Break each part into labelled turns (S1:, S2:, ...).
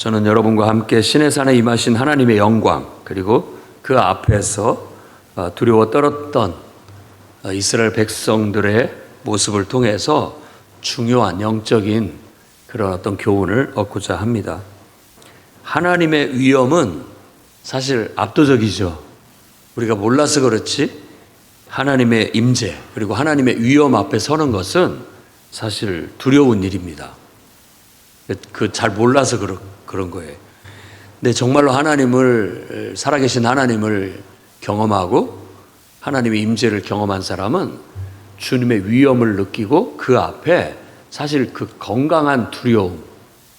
S1: 저는 여러분과 함께 신의 산에 임하신 하나님의 영광 그리고 그 앞에서 어, 두려워 떨었던 어, 이스라엘 백성들의 모습을 통해서 중요한 영적인 그런 어떤 교훈을 얻고자 합니다. 하나님의 위엄은 사실 압도적이죠. 우리가 몰라서 그렇지 하나님의 임재 그리고 하나님의 위엄 앞에 서는 것은 사실 두려운 일입니다. 그 잘 몰라서 그런 그런 거예요. 근데 정말로 하나님을 살아계신 하나님을 경험하고 하나님의 임재를 경험한 사람은 주님의 위엄을 느끼고 그 앞에 사실 그 건강한 두려움,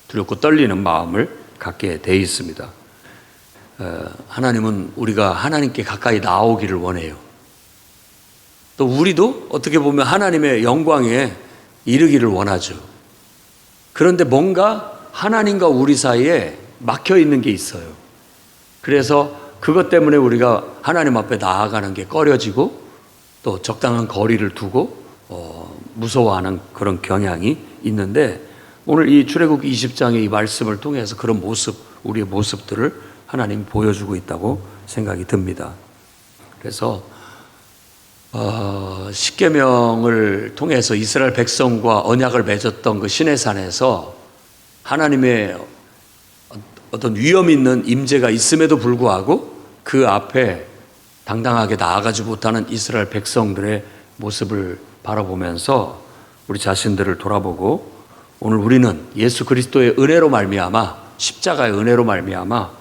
S1: 두렵고 떨리는 마음을 갖게 돼 있습니다. 어, 하나님은 우리가 하나님께 가까이 나오기를 원해요. 또 우리도 어떻게 보면 하나님의 영광에 이르기를 원하죠. 그런데 뭔가 하나님과 우리 사이에 막혀 있는 게 있어요. 그래서 그것 때문에 우리가 하나님 앞에 나아가는 게 꺼려지고 또 적당한 거리를 두고 어, 무서워하는 그런 경향이 있는데 오늘 이 출애굽 20장의 이 말씀을 통해서 그런 모습, 우리의 모습들을 하나님이 보여주고 있다고 생각이 듭니다. 그래서 어, 십계명을 통해서 이스라엘 백성과 언약을 맺었던 그 신의 산에서 하나님의 어떤 위험 있는 임재가 있음에도 불구하고 그 앞에 당당하게 나아가지 못하는 이스라엘 백성들의 모습을 바라보면서 우리 자신들을 돌아보고 오늘 우리는 예수 그리스도의 은혜로 말미암아 십자가의 은혜로 말미암아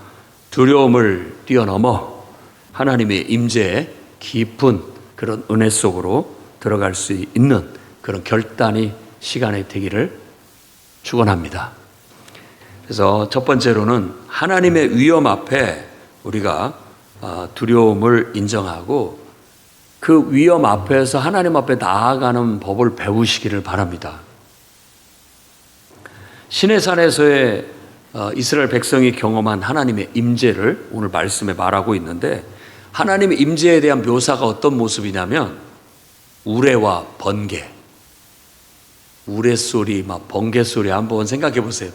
S1: 두려움을 뛰어넘어 하나님의 임재에 깊은 그런 은혜 속으로 들어갈 수 있는 그런 결단이 시간에 되기를 축원합니다. 그래서 첫 번째로는 하나님의 위험 앞에 우리가 아, 두려움을 인정하고 그 위험 앞에서 하나님 앞에 나아가는 법을 배우시기를 바랍니다. 신의 산에서의 어, 이스라엘 백성이 경험한 하나님의 임재를 오늘 말씀에 말하고 있는데 하나님의 임재에 대한 묘사가 어떤 모습이냐면 우레와 번개, 우레 소리, 막 번개 소리 한번 생각해 보세요.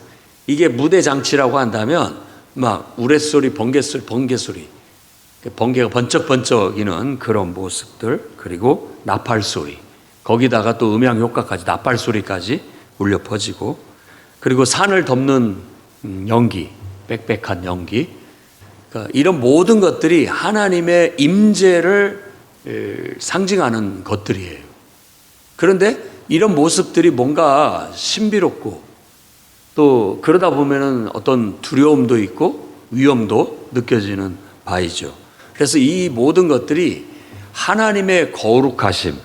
S1: 이게 무대 장치라고 한다면 막 우레 소리, 번개 소리, 번개 소리, 번개가 번쩍번쩍이는 그런 모습들 그리고 나팔 소리 거기다가 또 음향 효과까지 나팔 소리까지 울려 퍼지고 그리고 산을 덮는 음, 연기, 빽빽한 연기 그러니까 이런 모든 것들이 하나님의 임재를 상징하는 것들이에요. 그런데 이런 모습들이 뭔가 신비롭고 또 그러다 보면은 어떤 두려움도 있고 위험도 느껴지는 바이죠. 그래서 이 모든 것들이 하나님의 거룩하심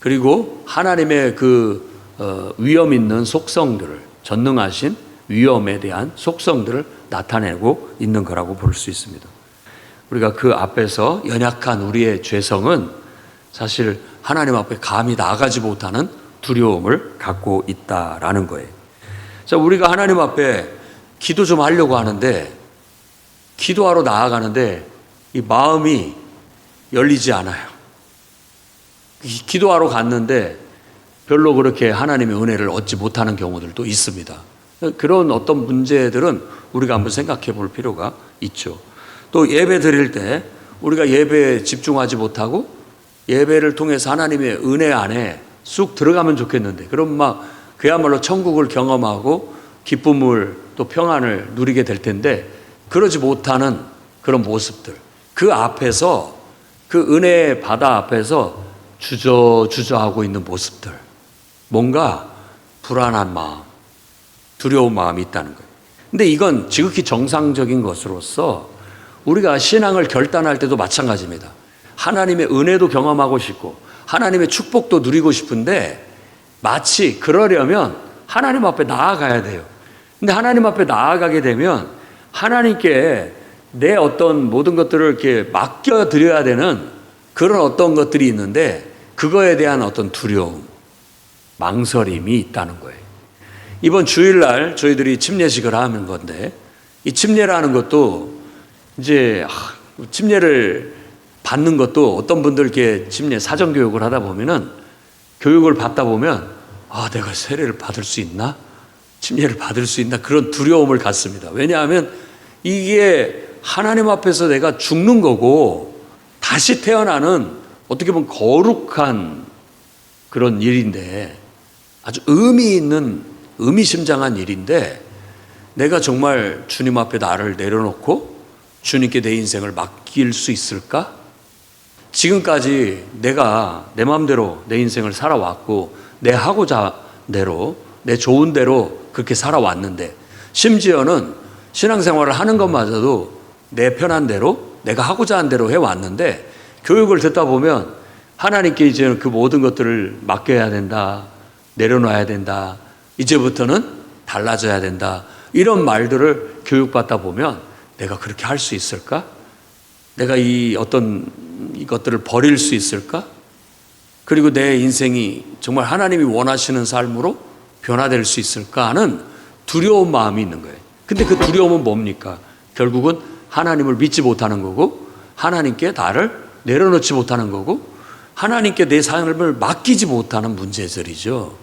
S1: 그리고 하나님의 그 어, 위험 있는 속성들을 전능하신 위험에 대한 속성들을 나타내고 있는 거라고 볼 수 있습니다. 우리가 그 앞에서 연약한 우리의 죄성은 사실 하나님 앞에 감히 나아가지 못하는 두려움을 갖고 있다라는 거예요. 자, 우리가 하나님 앞에 기도 좀 하려고 하는데 기도하러 나아가는데 이 마음이 열리지 않아요. 기도하러 갔는데 별로 그렇게 하나님의 은혜를 얻지 못하는 경우들도 있습니다. 그런 어떤 문제들은 우리가 한번 생각해 볼 필요가 있죠. 또 예배 드릴 때 우리가 예배에 집중하지 못하고 예배를 통해서 하나님의 은혜 안에 쑥 들어가면 좋겠는데 그럼 막 그야말로 천국을 경험하고 기쁨을 또 평안을 누리게 될 텐데 그러지 못하는 그런 모습들 그 앞에서 그 은혜의 바다 앞에서 주저주저하고 있는 모습들 뭔가 불안한 마음 두려운 마음이 있다는 거예요. 근데 이건 지극히 정상적인 것으로서 우리가 신앙을 결단할 때도 마찬가지입니다. 하나님의 은혜도 경험하고 싶고 하나님의 축복도 누리고 싶은데 마치 그러려면 하나님 앞에 나아가야 돼요. 근데 하나님 앞에 나아가게 되면 하나님께 내 어떤 모든 것들을 이렇게 맡겨 드려야 되는 그런 어떤 것들이 있는데 그거에 대한 어떤 두려움, 망설임이 있다는 거예요. 이번 주일날 저희들이 침례식을 하는 건데 이 침례라는 것도 이제 침례를 받는 것도 어떤 분들 이렇게 침례 사전 교육을 하다 보면은 교육을 받다 보면 아 내가 세례를 받을 수 있나 침례를 받을 수 있나 그런 두려움을 갖습니다. 왜냐하면 이게 하나님 앞에서 내가 죽는 거고 다시 태어나는 어떻게 보면 거룩한 그런 일인데 아주 의미 있는 의미심장한 일인데 내가 정말 주님 앞에 나를 내려놓고 주님께 내 인생을 맡길 수 있을까? 지금까지 내가 내 마음대로 내 인생을 살아왔고 내 하고자 대로 내 좋은 대로 그렇게 살아왔는데 심지어는 신앙생활을 하는 것마저도 내 편한 대로 내가 하고자 한 대로 해왔는데 교육을 듣다 보면 하나님께 이제는 그 모든 것들을 맡겨야 된다 내려놔야 된다 이제부터는 달라져야 된다 이런 말들을 교육받다 보면 내가 그렇게 할 수 있을까? 내가 이 어떤 이것들을 버릴 수 있을까? 그리고 내 인생이 정말 하나님이 원하시는 삶으로 변화될 수 있을까 하는 두려운 마음이 있는 거예요. 근데 그 두려움은 뭡니까? 결국은 하나님을 믿지 못하는 거고, 하나님께 나를 내려놓지 못하는 거고, 하나님께 내 삶을 맡기지 못하는 문제들이죠.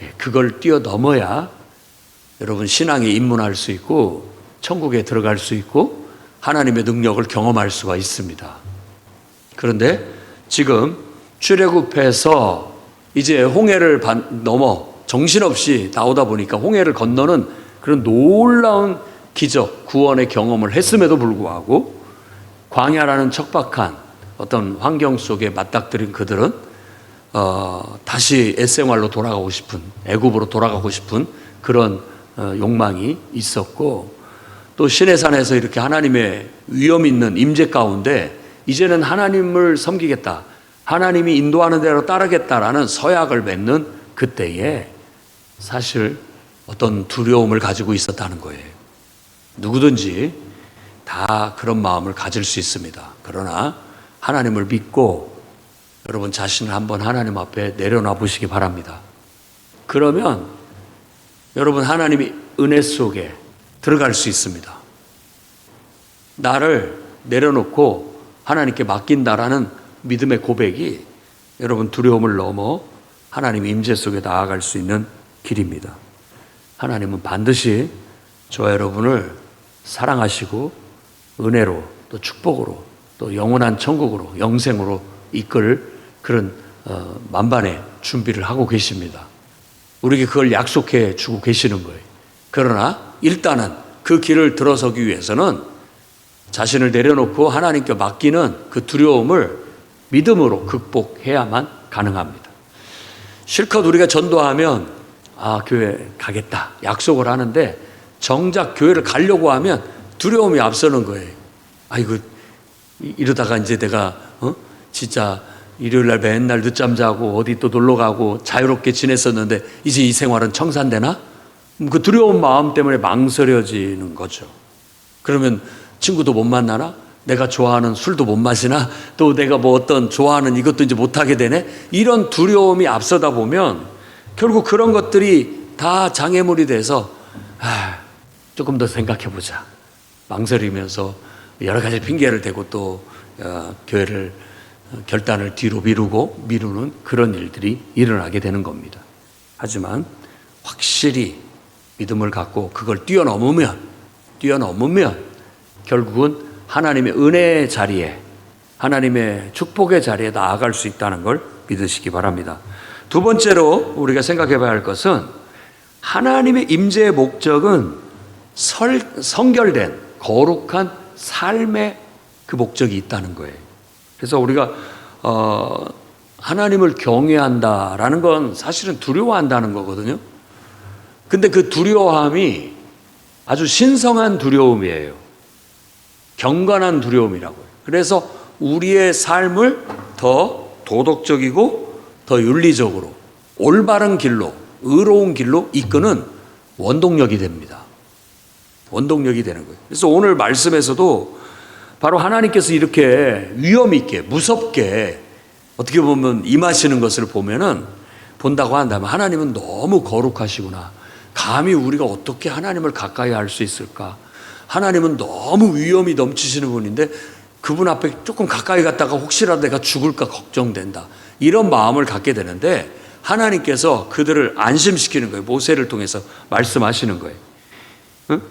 S1: 예, 그걸 뛰어넘어야 여러분 신앙에 입문할 수 있고, 천국에 들어갈 수 있고, 하나님의 능력을 경험할 수가 있습니다. 그런데 지금 출애굽해서 이제 홍해를 반- 넘어 정신없이 나오다 보니까 홍해를 건너는 그런 놀라운 기적, 구원의 경험을 했음에도 불구하고 광야라는 척박한 어떤 환경 속에 맞닥뜨린 그들은 어, 다시 옛생활로 돌아가고 싶은 애굽으로 돌아가고 싶은 그런 어, 욕망이 있었고 또 신의 산에서 이렇게 하나님의 위험 있는 임재 가운데 이제는 하나님을 섬기겠다. 하나님이 인도하는 대로 따르겠다라는 서약을 맺는 그때에 사실 어떤 두려움을 가지고 있었다는 거예요. 누구든지 다 그런 마음을 가질 수 있습니다. 그러나 하나님을 믿고 여러분 자신을 한번 하나님 앞에 내려놔 보시기 바랍니다. 그러면 여러분 하나님이 은혜 속에 들어갈 수 있습니다. 나를 내려놓고 하나님께 맡긴다라는 믿음의 고백이 여러분 두려움을 넘어 하나님 임재 속에 나아갈 수 있는 길입니다. 하나님은 반드시 저와 여러분을 사랑하시고 은혜로 또 축복으로 또 영원한 천국으로 영생으로 이끌 그런 어, 만반의 준비를 하고 계십니다. 우리에게 그걸 약속해 주고 계시는 거예요. 그러나 일단은 그 길을 들어서기 위해서는 자신을 내려놓고 하나님께 맡기는 그 두려움을 믿음으로 극복해야만 가능합니다. 실컷 우리가 전도하면 아, 교회 가겠다. 약속을 하는데 정작 교회를 가려고 하면 두려움이 앞서는 거예요. 아이고, 이- 이러다가 이제 내가, 어? 진짜 일요일 날 맨날 늦잠 자고 어디 또 놀러 가고 자유롭게 지냈었는데 이제 이 생활은 청산되나? 그 두려운 마음 때문에 망설여지는 거죠. 그러면 친구도 못 만나나? 내가 좋아하는 술도 못 마시나? 또 내가 뭐 어떤 좋아하는 이것도 이제 못하게 되네? 이런 두려움이 앞서다 보면 결국 그런 것들이 다 장애물이 돼서 아, 조금 더 생각해 보자. 망설이면서 여러 가지 핑계를 대고 또 어, 교회를 어, 결단을 뒤로 미루고 미루는 그런 일들이 일어나게 되는 겁니다. 하지만 확실히 믿음을 갖고 그걸 뛰어넘으면 뛰어넘으면 결국은 하나님의 은혜의 자리에 하나님의 축복의 자리에 나아갈 수 있다는 걸 믿으시기 바랍니다. 두 번째로 우리가 생각해 봐야 할 것은 하나님의 임재의 목적은 설, 성결된 거룩한 삶의 그 목적이 있다는 거예요. 그래서 우리가 어, 하나님을 경외한다라는 건 사실은 두려워한다는 거거든요. 근데 그 두려워함이 아주 신성한 두려움이에요. 경건한 두려움이라고요. 그래서 우리의 삶을 더 도덕적이고 더 윤리적으로 올바른 길로 의로운 길로 이끄는 원동력이 됩니다. 원동력이 되는 거예요. 그래서 오늘 말씀에서도 바로 하나님께서 이렇게 위험 있게 무섭게 어떻게 보면 임하시는 것을 보면은 본다고 한다면 하나님은 너무 거룩하시구나. 감히 우리가 어떻게 하나님을 가까이 할 수 있을까? 하나님은 너무 위험이 넘치시는 분인데 그분 앞에 조금 가까이 갔다가 혹시라도 내가 죽을까 걱정된다. 이런 마음을 갖게 되는데 하나님께서 그들을 안심시키는 거예요. 모세를 통해서 말씀하시는 거예요. 응?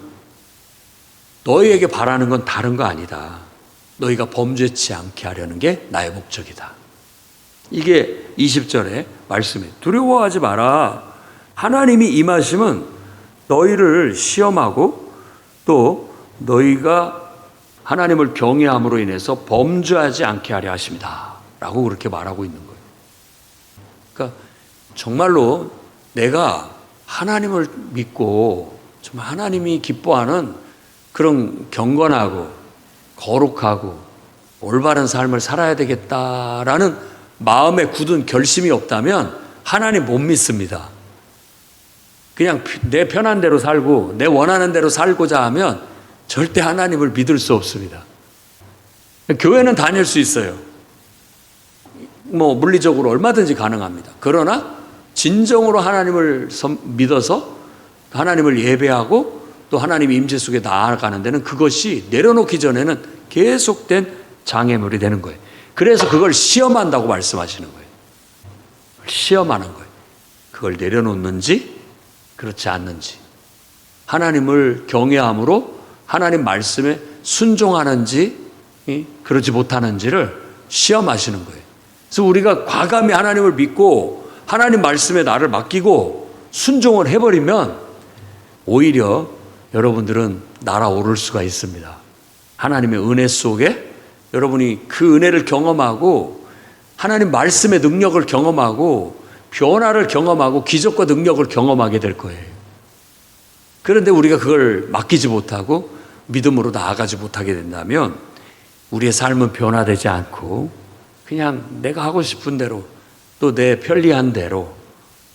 S1: 너희에게 바라는 건 다른 거 아니다. 너희가 범죄치 않게 하려는 게 나의 목적이다. 이게 20절의 말씀이에요. 두려워하지 마라. 하나님이 임하심은 너희를 시험하고 또 너희가 하나님을 경외함으로 인해서 범죄하지 않게 하려 하십니다. 라고 그렇게 말하고 있는 거예요. 그러니까 정말로 내가 하나님을 믿고 정말 하나님이 기뻐하는 그런 경건하고 거룩하고 올바른 삶을 살아야 되겠다라는 마음에 굳은 결심이 없다면 하나님 못 믿습니다. 그냥 내 편한 대로 살고 내 원하는 대로 살고자 하면 절대 하나님을 믿을 수 없습니다. 교회는 다닐 수 있어요. 뭐 물리적으로 얼마든지 가능합니다. 그러나 진정으로 하나님을 섬- 믿어서 하나님을 예배하고 또 하나님의 임재 속에 나아가는 데는 그것이 내려놓기 전에는 계속된 장애물이 되는 거예요. 그래서 그걸 시험한다고 말씀하시는 거예요. 시험하는 거예요. 그걸 내려놓는지 그렇지 않는지 하나님을 경외함으로 하나님 말씀에 순종하는지 이, 그러지 못하는지를 시험하시는 거예요. 그래서 우리가 과감히 하나님을 믿고 하나님 말씀에 나를 맡기고 순종을 해버리면 오히려 여러분들은 날아오를 수가 있습니다. 하나님의 은혜 속에 여러분이 그 은혜를 경험하고 하나님 말씀의 능력을 경험하고 변화를 경험하고 기적과 능력을 경험하게 될 거예요. 그런데 우리가 그걸 맡기지 못하고 믿음으로 나아가지 못하게 된다면 우리의 삶은 변화되지 않고 그냥 내가 하고 싶은 대로 또 내 편리한 대로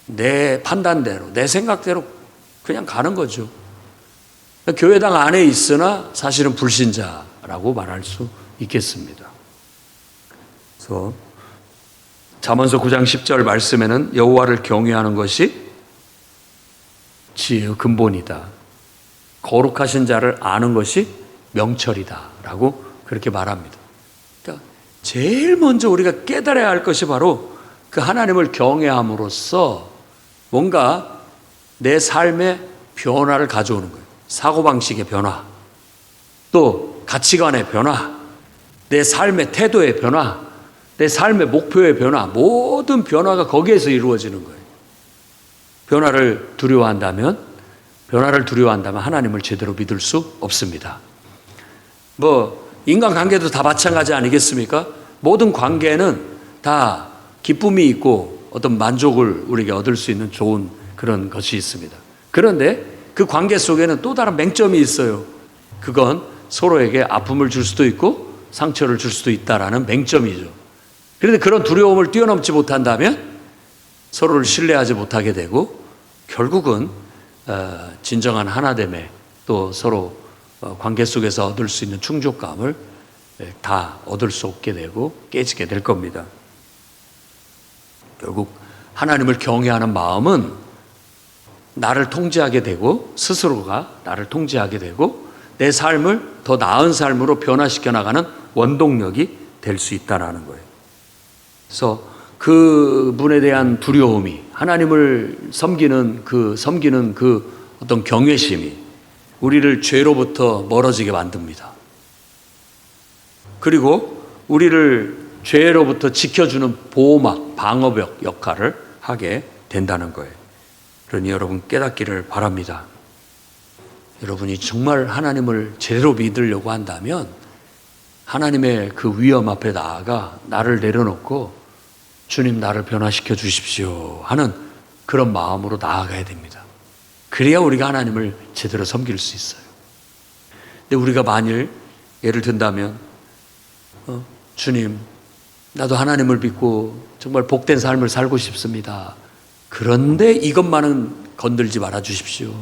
S1: 내 판단대로 내 생각대로 그냥 가는 거죠. 교회당 안에 있으나 사실은 불신자라고 말할 수 있겠습니다. 그래서 잠언서 9장 10절 말씀에는 여호와를 경외하는 것이 지혜의 근본이다. 거룩하신 자를 아는 것이 명철이다라고 그렇게 말합니다. 그러니까 제일 먼저 우리가 깨달아야 할 것이 바로 그 하나님을 경외함으로써 뭔가 내 삶에 변화를 가져오는 거예요. 사고방식의 변화, 또 가치관의 변화, 내 삶의 태도의 변화, 내 삶의 목표의 변화, 모든 변화가 거기에서 이루어지는 거예요. 변화를 두려워한다면, 변화를 두려워한다면 하나님을 제대로 믿을 수 없습니다. 뭐, 인간 관계도 다 마찬가지 아니겠습니까? 모든 관계는 다 기쁨이 있고 어떤 만족을 우리에게 얻을 수 있는 좋은 그런 것이 있습니다. 그런데 그 관계 속에는 또 다른 맹점이 있어요. 그건 서로에게 아픔을 줄 수도 있고 상처를 줄 수도 있다라는 맹점이죠. 그런데 그런 두려움을 뛰어넘지 못한다면 서로를 신뢰하지 못하게 되고 결국은 어, 진정한 하나됨에 또 서로 어, 관계 속에서 얻을 수 있는 충족감을 예, 다 얻을 수 없게 되고 깨지게 될 겁니다. 결국 하나님을 경외하는 마음은 나를 통제하게 되고 스스로가 나를 통제하게 되고 내 삶을 더 나은 삶으로 변화시켜 나가는 원동력이 될 수 있다라는 거예요. 그래서 그 분에 대한 두려움이 하나님을 섬기는 그 섬기는 그 어떤 경외심이 우리를 죄로부터 멀어지게 만듭니다. 그리고 우리를 죄로부터 지켜주는 보호막, 방어벽 역할을 하게 된다는 거예요. 그러니 여러분 깨닫기를 바랍니다. 여러분이 정말 하나님을 제대로 믿으려고 한다면 하나님의 그 위험 앞에 나아가 나를 내려놓고 주님 나를 변화시켜 주십시오 하는 그런 마음으로 나아가야 됩니다. 그래야 우리가 하나님을 제대로 섬길 수 있어요. 근데 우리가 만일 예를 든다면 어, 주님 나도 하나님을 믿고 정말 복된 삶을 살고 싶습니다. 그런데 이것만은 건들지 말아 주십시오.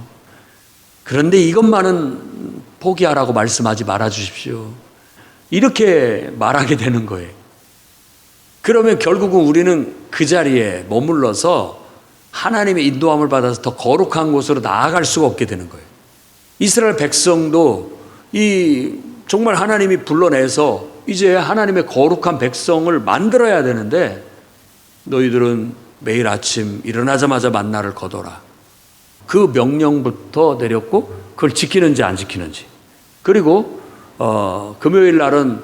S1: 그런데 이것만은 포기하라고 말씀하지 말아 주십시오. 이렇게 말하게 되는 거예요. 그러면 결국은 우리는 그 자리에 머물러서 하나님의 인도함을 받아서 더 거룩한 곳으로 나아갈 수가 없게 되는 거예요. 이스라엘 백성도 이 정말 하나님이 불러내서 이제 하나님의 거룩한 백성을 만들어야 되는데 너희들은 매일 아침 일어나자마자 만나를 거둬라. 그 명령부터 내렸고 그걸 지키는지 안 지키는지. 그리고 어, 금요일 날은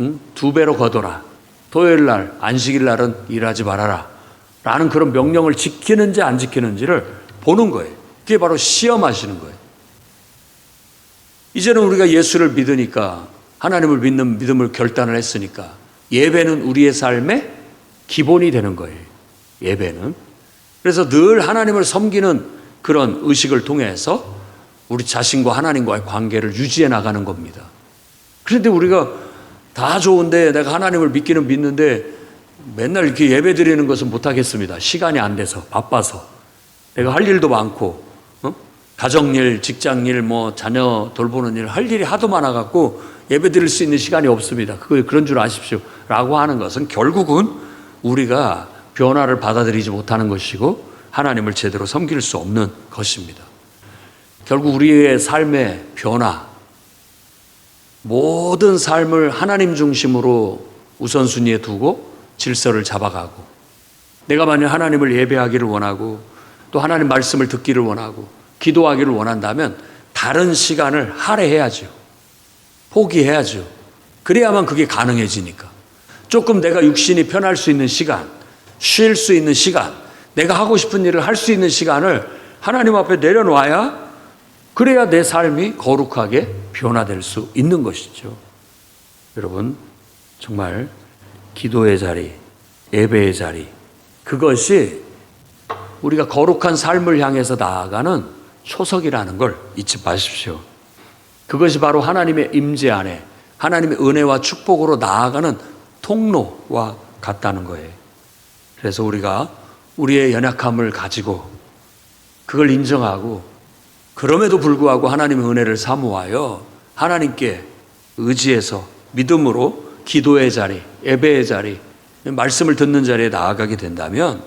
S1: 음, 두 배로 거둬라. 토요일 날 안식일 날은 일하지 말아라. 라는 그런 명령을 지키는지 안 지키는지를 보는 거예요. 그게 바로 시험하시는 거예요. 이제는 우리가 예수를 믿으니까 하나님을 믿는 믿음을 결단을 했으니까 예배는 우리의 삶의 기본이 되는 거예요. 예배는. 그래서 늘 하나님을 섬기는 그런 의식을 통해서 우리 자신과 하나님과의 관계를 유지해 나가는 겁니다. 그런데 우리가 다 좋은데 내가 하나님을 믿기는 믿는데 맨날 이렇게 예배 드리는 것은 못하겠습니다. 시간이 안 돼서, 바빠서. 내가 할 일도 많고, 어? 가정일, 직장일, 뭐, 자녀 돌보는 일, 할 일이 하도 많아갖고 예배 드릴 수 있는 시간이 없습니다. 그 그런 줄 아십시오. 라고 하는 것은 결국은 우리가 변화를 받아들이지 못하는 것이고 하나님을 제대로 섬길 수 없는 것입니다. 결국 우리의 삶의 변화, 모든 삶을 하나님 중심으로 우선순위에 두고 질서를 잡아가고 내가 만약 하나님을 예배하기를 원하고 또 하나님 말씀을 듣기를 원하고 기도하기를 원한다면 다른 시간을 할애해야죠. 포기해야죠. 그래야만 그게 가능해지니까. 조금 내가 육신이 편할 수 있는 시간, 쉴 수 있는 시간, 내가 하고 싶은 일을 할 수 있는 시간을 하나님 앞에 내려놔야 그래야 내 삶이 거룩하게 변화될 수 있는 것이죠. 여러분, 정말 기도의 자리, 예배의 자리, 그것이 우리가 거룩한 삶을 향해서 나아가는 초석이라는 걸 잊지 마십시오. 그것이 바로 하나님의 임재 안에 하나님의 은혜와 축복으로 나아가는 통로와 같다는 거예요. 그래서 우리가 우리의 연약함을 가지고 그걸 인정하고 그럼에도 불구하고 하나님의 은혜를 사모하여 하나님께 의지해서 믿음으로 기도의 자리, 예배의 자리, 말씀을 듣는 자리에 나아가게 된다면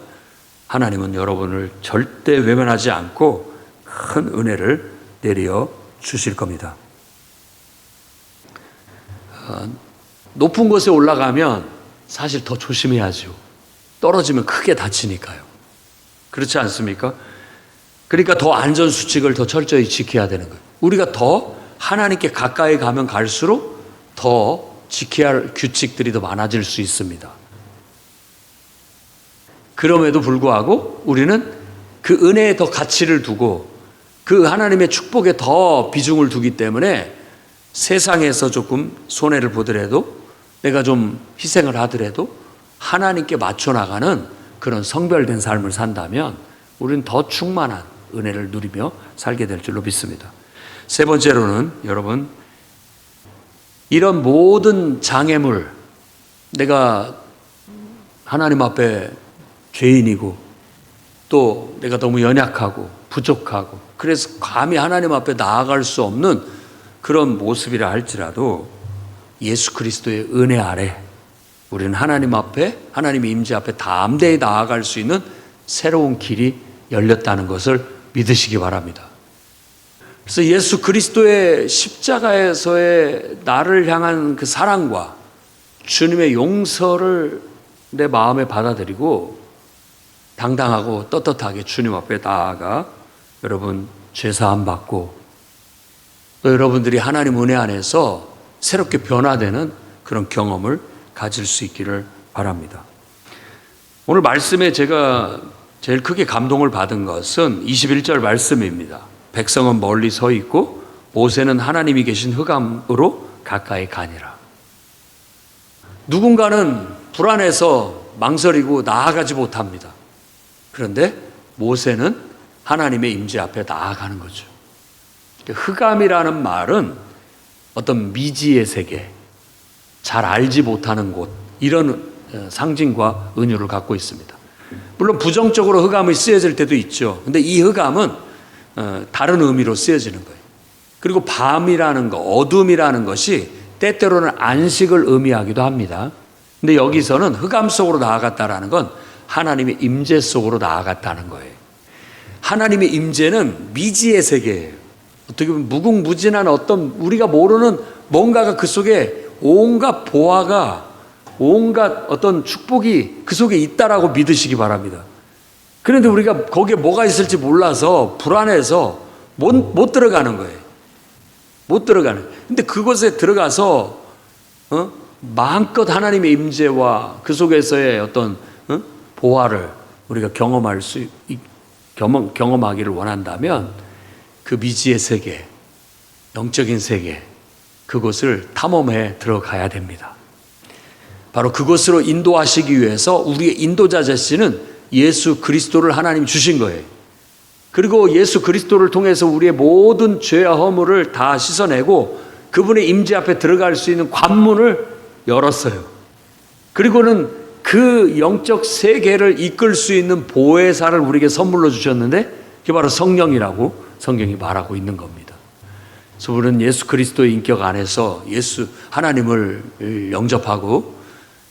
S1: 하나님은 여러분을 절대 외면하지 않고 큰 은혜를 내려 주실 겁니다. 어, 높은 곳에 올라가면 사실 더 조심해야죠. 떨어지면 크게 다치니까요. 그렇지 않습니까? 그러니까 더 안전 수칙을 더 철저히 지켜야 되는 거예요. 우리가 더 하나님께 가까이 가면 갈수록 더 지켜야 할 규칙들이 더 많아질 수 있습니다. 그럼에도 불구하고 우리는 그 은혜에 더 가치를 두고 그 하나님의 축복에 더 비중을 두기 때문에 세상에서 조금 손해를 보더라도 내가 좀 희생을 하더라도 하나님께 맞춰 나가는 그런 성별된 삶을 산다면 우리는 더 충만한 은혜를 누리며 살게 될 줄로 믿습니다. 세 번째로는 여러분 이런 모든 장애물 내가 하나님 앞에 죄인이고 또 내가 너무 연약하고 부족하고 그래서 감히 하나님 앞에 나아갈 수 없는 그런 모습이라 할지라도 예수 그리스도의 은혜 아래 우리는 하나님 앞에 하나님의 임재 앞에 담대히 나아갈 수 있는 새로운 길이 열렸다는 것을 믿으시기 바랍니다. 그래서 예수 그리스도의 십자가에서의 나를 향한 그 사랑과 주님의 용서를 내 마음에 받아들이고 당당하고 떳떳하게 주님 앞에 나아가 여러분 죄사함 받고 또 여러분들이 하나님 은혜 안에서 새롭게 변화되는 그런 경험을 가질 수 있기를 바랍니다. 오늘 말씀에 제가 제일 크게 감동을 받은 것은 21절 말씀입니다. 백성은 멀리 서 있고 모세는 하나님이 계신 흑암으로 가까이 가니라. 누군가는 불안해서 망설이고 나아가지 못합니다. 그런데 모세는 하나님의 임재 앞에 나아가는 거죠. 흑암이라는 말은 어떤 미지의 세계, 잘 알지 못하는 곳, 이런 어, 상징과 은유를 갖고 있습니다. 물론 부정적으로 흑암이 쓰여질 때도 있죠. 근데 이 흑암은 어, 다른 의미로 쓰여지는 거예요. 그리고 밤이라는 거, 어둠이라는 것이 때때로는 안식을 의미하기도 합니다. 근데 여기서는 흑암 속으로 나아갔다라는 건 하나님의 임재 속으로 나아갔다는 거예요. 하나님의 임재는 미지의 세계예요. 어떻게 보면 무궁무진한 어떤 우리가 모르는 뭔가가 그 속에 온갖 보화가 온갖 어떤 축복이 그 속에 있다라고 믿으시기 바랍니다. 그런데 우리가 거기에 뭐가 있을지 몰라서 불안해서 못, 못 들어가는 거예요. 못 들어가는. 근데 그곳에 들어가서 어? 마음껏 하나님의 임재와 그 속에서의 어떤 어? 보화를 우리가 경험할 수 있- 경험, 경험하기를 원한다면 그 미지의 세계, 영적인 세계 그곳을 탐험해 들어가야 됩니다. 바로 그곳으로 인도하시기 위해서 우리의 인도자 자신은 예수 그리스도를 하나님 주신 거예요. 그리고 예수 그리스도를 통해서 우리의 모든 죄와 허물을 다 씻어내고 그분의 임재 앞에 들어갈 수 있는 관문을 열었어요. 그리고는 그 영적 세계를 이끌 수 있는 보혜사를 우리에게 선물로 주셨는데 그게 바로 성령이라고 성경이 말하고 있는 겁니다. 그래서 우리는 예수 그리스도의 인격 안에서 예수 하나님을 영접하고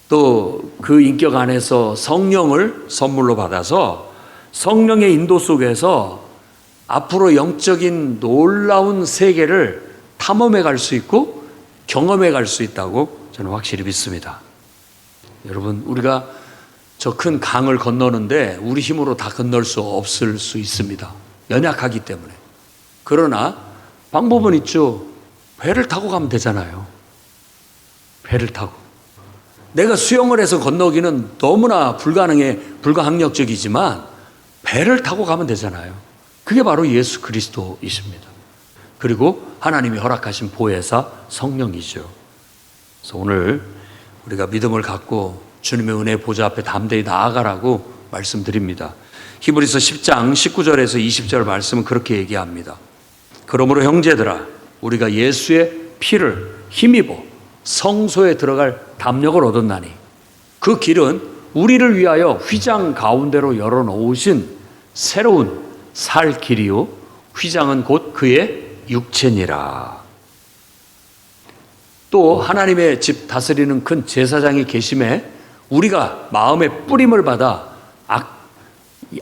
S1: 또 그 인격 안에서 성령을 선물로 받아서 성령의 인도 속에서 앞으로 영적인 놀라운 세계를 탐험해 갈 수 있고 경험해 갈 수 있다고 저는 확실히 믿습니다. 여러분, 우리가 저 큰 강을 건너는데 우리 힘으로 다 건널 수 없을 수 있습니다. 연약하기 때문에. 그러나 방법은 있죠. 배를 타고 가면 되잖아요. 배를 타고. 내가 수영을 해서 건너기는 너무나 불가능해, 불가항력적이지만 배를 타고 가면 되잖아요. 그게 바로 예수 그리스도이십니다. 그리고 하나님이 허락하신 보혜사 성령이죠. 그래서 오늘 우리가 믿음을 갖고 주님의 은혜 보좌 앞에 담대히 나아가라고 말씀드립니다. 히브리서 10장 19절에서 20절 말씀은 그렇게 얘기합니다. 그러므로 형제들아 우리가 예수의 피를 힘입어 성소에 들어갈 담력을 얻었나니. 그 길은 우리를 위하여 휘장 가운데로 열어 놓으신 새로운 살 길이요. 휘장은 곧 그의 육체니라. 또 하나님의 집 다스리는 큰 제사장이 계심에 우리가 마음의 뿌림을 받아 악,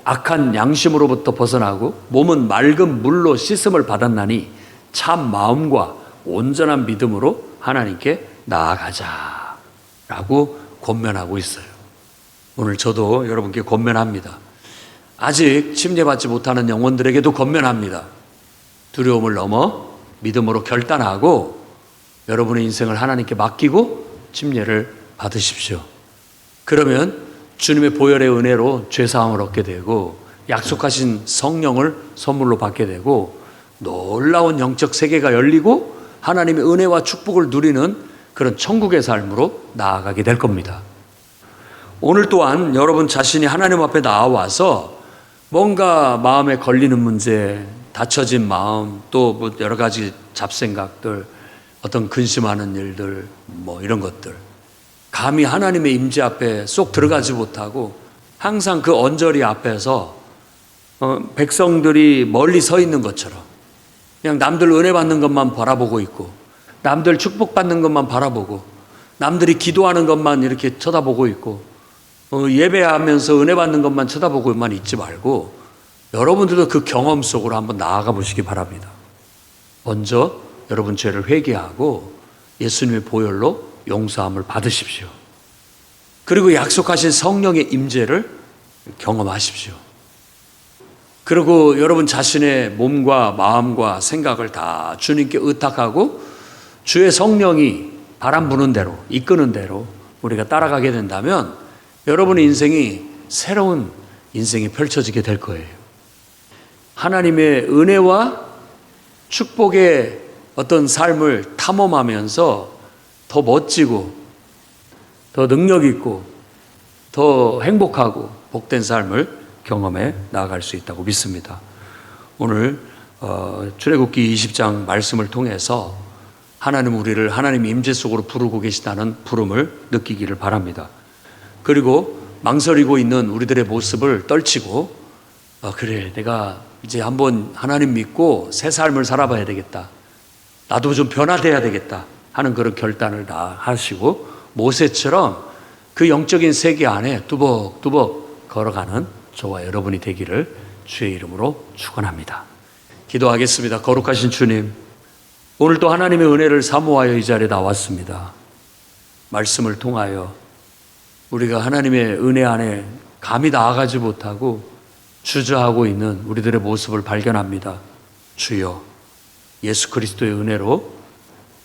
S1: 악한 양심으로부터 벗어나고 몸은 맑은 물로 씻음을 받았나니 참 마음과 온전한 믿음으로 하나님께 나아가자 라고 권면하고 있어요. 오늘 저도 여러분께 권면합니다. 아직 침례받지 못하는 영혼들에게도 권면합니다. 두려움을 넘어 믿음으로 결단하고 여러분의 인생을 하나님께 맡기고 침례를 받으십시오. 그러면 주님의 보혈의 은혜로 죄사함을 얻게 되고 약속하신 성령을 선물로 받게 되고 놀라운 영적 세계가 열리고 하나님의 은혜와 축복을 누리는 그런 천국의 삶으로 나아가게 될 겁니다. 오늘 또한 여러분 자신이 하나님 앞에 나와서 뭔가 마음에 걸리는 문제, 닫혀진 마음, 또 뭐 여러 가지 잡생각들, 어떤 근심하는 일들, 뭐 이런 것들. 감히 하나님의 임재 앞에 쏙 들어가지 못하고 항상 그 언저리 앞에서 어, 백성들이 멀리 서 있는 것처럼 그냥 남들 은혜 받는 것만 바라보고 있고 남들 축복받는 것만 바라보고 남들이 기도하는 것만 이렇게 쳐다보고 있고 어, 예배하면서 은혜 받는 것만 쳐다보고만 있지 말고 여러분들도 그 경험 속으로 한번 나아가 보시기 바랍니다. 먼저 여러분 죄를 회개하고 예수님의 보혈로 용서함을 받으십시오. 그리고 약속하신 성령의 임재를 경험하십시오. 그리고 여러분 자신의 몸과 마음과 생각을 다 주님께 의탁하고 주의 성령이 바람 부는 대로 이끄는 대로 우리가 따라가게 된다면 여러분의 인생이 새로운 인생이 펼쳐지게 될 거예요. 하나님의 은혜와 축복의 어떤 삶을 탐험하면서 더 멋지고 더 능력 있고 더 행복하고 복된 삶을 경험해 나아갈 수 있다고 믿습니다. 오늘 어, 출애굽기 20장 말씀을 통해서 하나님 우리를 하나님 임재 속으로 부르고 계시다는 부름을 느끼기를 바랍니다. 그리고 망설이고 있는 우리들의 모습을 떨치고 어, 그래 내가 이제 한번 하나님 믿고 새 삶을 살아봐야 되겠다. 나도 좀 변화돼야 되겠다 하는 그런 결단을 다 하시고 모세처럼 그 영적인 세계 안에 뚜벅뚜벅 걸어가는 저와 여러분이 되기를 주의 이름으로 축원합니다. 기도하겠습니다. 거룩하신 주님, 오늘 또 하나님의 은혜를 사모하여 이 자리에 나왔습니다. 말씀을 통하여 우리가 하나님의 은혜 안에 감히 나아가지 못하고 주저하고 있는 우리들의 모습을 발견합니다. 주여, 예수 그리스도의 은혜로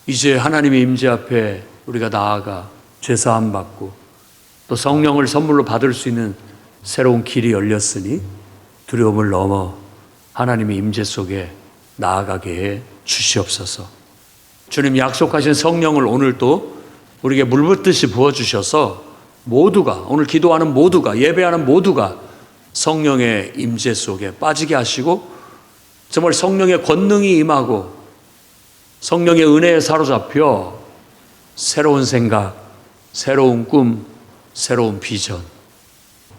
S1: 이제 하나님의 임재 앞에 우리가 나아가 죄사함 받고 또 성령을 선물로 받을 수 있는 새로운 길이 열렸으니 두려움을 넘어 하나님의 임재 속에 나아가게 해 주시옵소서. 주님 약속하신 성령을 오늘도 우리에게 물붓듯이 부어 주셔서 모두가 오늘 기도하는 모두가 예배하는 모두가 성령의 임재 속에 빠지게 하시고 정말 성령의 권능이 임하고 성령의 은혜에 사로잡혀 새로운 생각, 새로운 꿈, 새로운 비전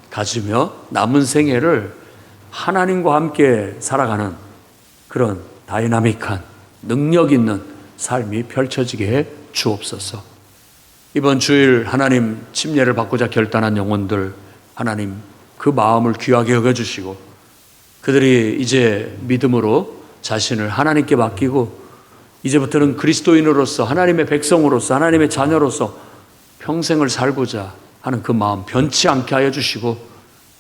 S1: 가지며 남은 생애를 하나님과 함께 살아가는 그런 다이나믹한 능력 있는 삶이 펼쳐지게 해 주옵소서. 이번 주일 하나님 침례를 받고자 결단한 영혼들 하나님 그 마음을 귀하게 여겨 주시고 그들이 이제 믿음으로 자신을 하나님께 맡기고 이제부터는 그리스도인으로서 하나님의 백성으로서 하나님의 자녀로서 평생을 살고자 하는 그 마음 변치 않게 하여 주시고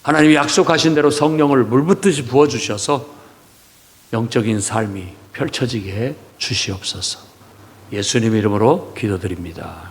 S1: 하나님이 약속하신 대로 성령을 물붓듯이 부어 주셔서 영적인 삶이 펼쳐지게 해 주시옵소서. 예수님 이름으로 기도드립니다.